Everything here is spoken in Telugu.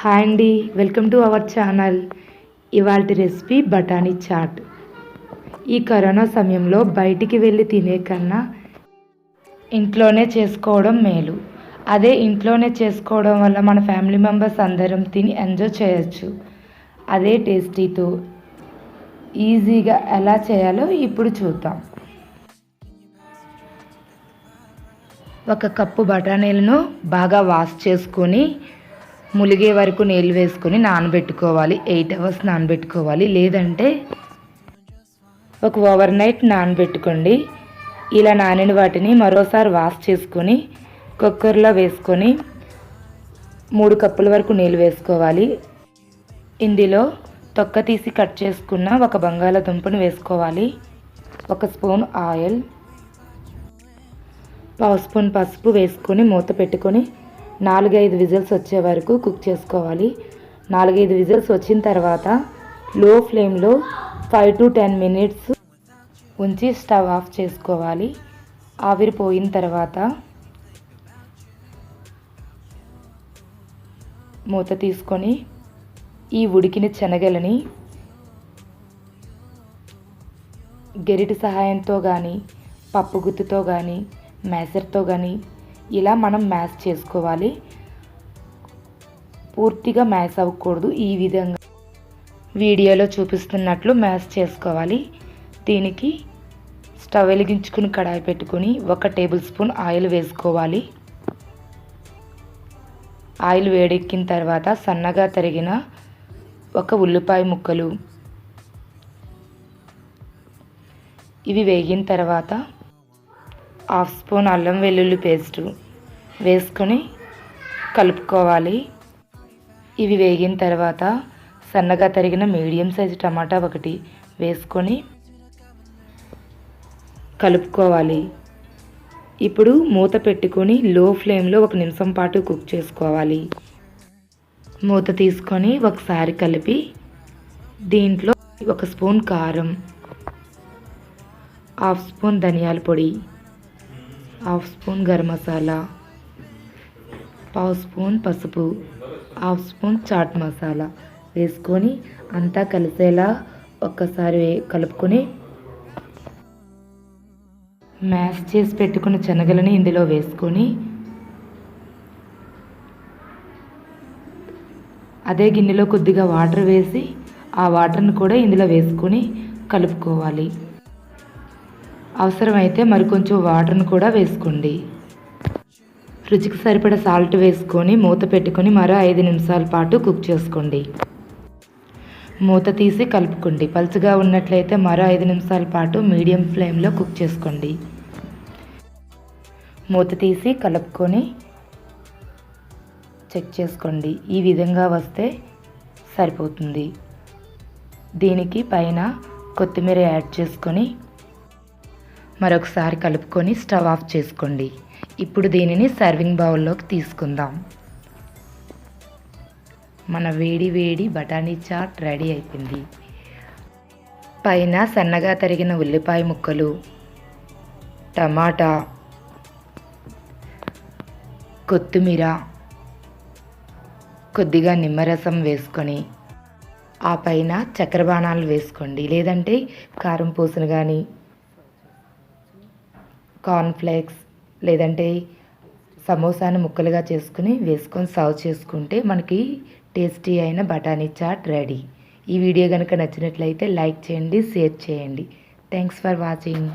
హాయ్ అండి వెల్కమ్ టు అవర్ ఛానల్. ఇవాళ రెసిపీ బఠానీ చాట్. ఈ కరోనా సమయంలో బయటికి వెళ్ళి తినే కన్నా ఇంట్లోనే చేసుకోవడం మేలు. అదే ఇంట్లోనే చేసుకోవడం వల్ల మన ఫ్యామిలీ మెంబర్స్ అందరం తిని ఎంజాయ్ చేయొచ్చు. అదే టేస్టీతో ఈజీగా ఎలా చేయాలో ఇప్పుడు చూద్దాం. ఒక కప్పు బఠానీలను బాగా వాష్ చేసుకొని ములిగే వరకు నీళ్ళు వేసుకొని నానబెట్టుకోవాలి. ఎయిట్ అవర్స్ నానబెట్టుకోవాలి. లేదంటే ఒక ఓవర్ నైట్ నానబెట్టుకోండి. ఇలా నానిన వాటిని మరోసారి వాష్ చేసుకొని కుక్కర్లో వేసుకొని మూడు కప్పుల వరకు నీళ్ళు వేసుకోవాలి. ఇందులో తొక్క తీసి కట్ చేసుకున్న ఒక బంగాళాదుంపను వేసుకోవాలి. ఒక స్పూన్ ఆయిల్ పావు స్పూన్ పసుపు వేసుకొని మూత పెట్టుకొని నాలుగైదు విజిల్స్ వచ్చే వరకు కుక్ చేసుకోవాలి. నాలుగైదు విజిల్స్ వచ్చిన తర్వాత లో ఫ్లేమ్లో ఫైవ్ టు టెన్ మినిట్స్ ఉంచి స్టవ్ ఆఫ్ చేసుకోవాలి. ఆవిరి పోయిన తర్వాత మూత తీసుకొని ఈ ఉడికిన శనగలని గెరిటి సహాయంతో కానీ పప్పు గుత్తుతో కానీ మేసర్తో కానీ ఇలా మనం మ్యాష్ చేసుకోవాలి. పూర్తిగా మ్యాష్ అవ్వకూడదు. ఈ విధంగా వీడియోలో చూపిస్తున్నట్లు మ్యాష్ చేసుకోవాలి. దీనికి స్టవ్ వెలిగించుకుని కడాయి పెట్టుకొని ఒక టేబుల్ స్పూన్ ఆయిల్ వేసుకోవాలి. ఆయిల్ వేడెక్కిన తర్వాత సన్నగా తరిగిన ఒక ఉల్లిపాయ ముక్కలు. ఇవి వేగిన తర్వాత హాఫ్ స్పూన్ అల్లం వెల్లుల్లి పేస్టు వేసుకొని కలుపుకోవాలి. ఇవి వేగిన తర్వాత సన్నగా తరిగిన మీడియం సైజు టమాటా ఒకటి వేసుకొని కలుపుకోవాలి. ఇప్పుడు మూత పెట్టుకొని లో ఫ్లేమ్లో ఒక నిమిషం పాటు కుక్ చేసుకోవాలి. మూత తీసుకొని ఒకసారి కలిపి దీంట్లో ఒక స్పూన్ కారం హాఫ్ స్పూన్ ధనియాల పొడి హాఫ్ స్పూన్ గరం మసాలా పావు స్పూన్ పసుపు హాఫ్ స్పూన్ చాట్ మసాలా వేసుకొని అంతా కలిసేలా ఒక్కసారి కలుపుకొని మ్యాష్ చేసి పెట్టుకున్న శనగలని ఇందులో వేసుకొని అదే గిన్నెలో కొద్దిగా వాటర్ వేసి ఆ వాటర్ని కూడా ఇందులో వేసుకొని కలుపుకోవాలి. అవసరమైతే మరికొంచెం వాటర్ను కూడా వేసుకోండి. రుచికి సరిపడ సాల్ట్ వేసుకొని మూత పెట్టుకొని మరో ఐదు నిమిషాల పాటు కుక్ చేసుకోండి. మూత తీసి కలుపుకోండి. పలుచగా ఉన్నట్లయితే మరో ఐదు నిమిషాల పాటు మీడియం ఫ్లేమ్లో కుక్ చేసుకోండి. మూత తీసి కలుపుకొని చెక్ చేసుకోండి. ఈ విధంగా వస్తే సరిపోతుంది. దీనికి పైన కొత్తిమీర యాడ్ చేసుకొని మరొకసారి కలుపుకొని స్టవ్ ఆఫ్ చేసుకోండి. ఇప్పుడు దీనిని సర్వింగ్ బౌల్లోకి తీసుకుందాం. మన వేడి వేడి బఠానీ చాట్ రెడీ అయిపోయింది. పైన సన్నగా తరిగిన ఉల్లిపాయ ముక్కలు టమాటా కొత్తిమీర కొద్దిగా నిమ్మరసం వేసుకొని ఆ పైన చక్కెర బాణాలు వేసుకోండి. లేదంటే కారం పూసను కానీ కార్న్ఫ్లేక్స్ లేదంటే సమోసాను ముక్కలుగా చేసుకుని వేసుకొని సర్వ్ చేసుకుంటే మనకి టేస్టీ అయిన బఠానీ చాట్ రెడీ. ఈ వీడియో కనుక నచ్చినట్లయితే లైక్ చేయండి షేర్ చేయండి. Thanks for watching.